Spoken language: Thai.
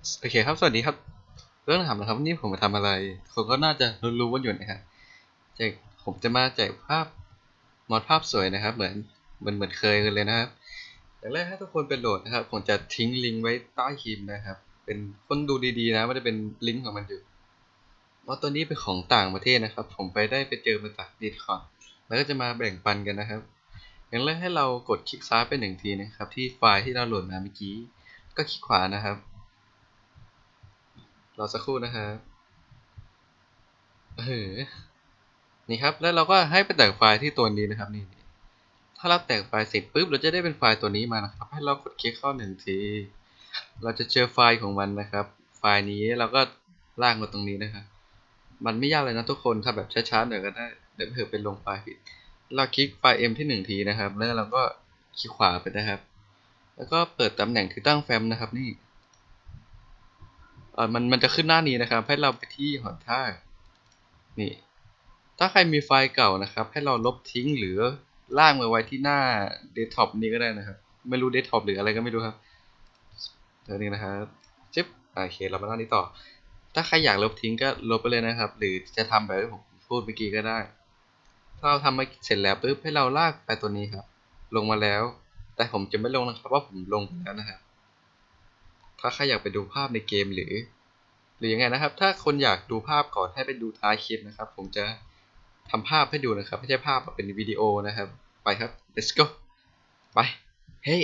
โอเคครับ สวัสดีครับ เรื่องถามนะครับวันนี้ผมมาทำอะไรคนก็น่าจะรู้ๆกันอยู่นะครับแจกผมจะมาแจกภาพมอดภาพสวยนะครับ เหมือนเหมือนเหมือนเคยกันเลยนะครับอย่างแรกให้ทุกคนไปโหลดนะครับ ผมจะทิ้งลิงก์ไว้ใต้คลิปนะครับ เป็นคนดูดีๆนะไม่ได้เป็นลิงก์ของมันอยู่มอดตัวนี้เป็นของต่างประเทศนะครับ ผมไปได้ไปเจอมาจากดิสคอร์ดแล้วก็จะมาแบ่งปันกันนะครับอย่างแรกให้เรากดคลิกซ้ายไปหนึ่งทีนะครับ ที่ไฟล์ที่เราโหลดมาเมื่อกี้ ก็คลิกขวานะครับ รอสักครู่นะครับเออนี่ครับ แล้วเราก็ให้ไปแตกไฟล์ที่ตัวนี้นะครับนี่ ถ้าเราแตกไฟล์เสร็จปุ๊บเราจะได้เป็นไฟล์ตัวนี้มานะครับ ให้เรากดคลิกเข้าหนึ่งที เราจะเจอไฟล์ของมันนะครับ ไฟล์นี้เราก็ลากมาตรงนี้นะครับ มันไม่ยากเลยนะทุกคนทำแบบช้าๆหน่อยก็ได้ เดี๋ยวเผื่อเป็นลงไฟล์ผิด เราคลิกไฟล์ M ที่หนึ่งทีนะครับ แล้วเราก็คลิกขวาไปนะครับ แล้วก็เปิดตำแหน่งที่ตั้งแฟ้มนะครับนี่ ออมันมันจะขึ้นหน้านี้นะครับ ให้เราไปที่หอนท่านี่ ถ้าใครมีไฟล์เก่านะครับ ให้เราลบทิ้งหรือล่างมาไว้ที่หน้าเดสก์ท็อปนี้ก็ได้นะครับ ไม่รู้เดสก์ท็อปหรืออะไรก็ไม่รู้ครับเดี๋ยวนี้นะครับจิ๊บโอเคเรามาหน้านี้ต่อ ถ้าใครอยากลบทิ้งก็ลบไปเลยนะครับ หรือจะทำแบบที่ผมพูดเมื่อกี้ก็ได้ ถ้าเราทำมาเสร็จแล้วปุ๊บให้เราลากไปตัวนี้ครับ ลงมาแล้ว แต่ผมจะไม่ลงนะครับว่าผมลงไปแล้วนะครับ ถ้าใครอยากไปดูภาพในเกมหรือ หรือยังไงนะครับ ถ้าคนอยากดูภาพก่อนให้ไปดูท้ายคลิปนะครับ ผมจะทำภาพให้ดูนะครับ ไม่ใช่ภาพเป็นวิดีโอนะครับ ไปครับ let's go ไป เฮ้ย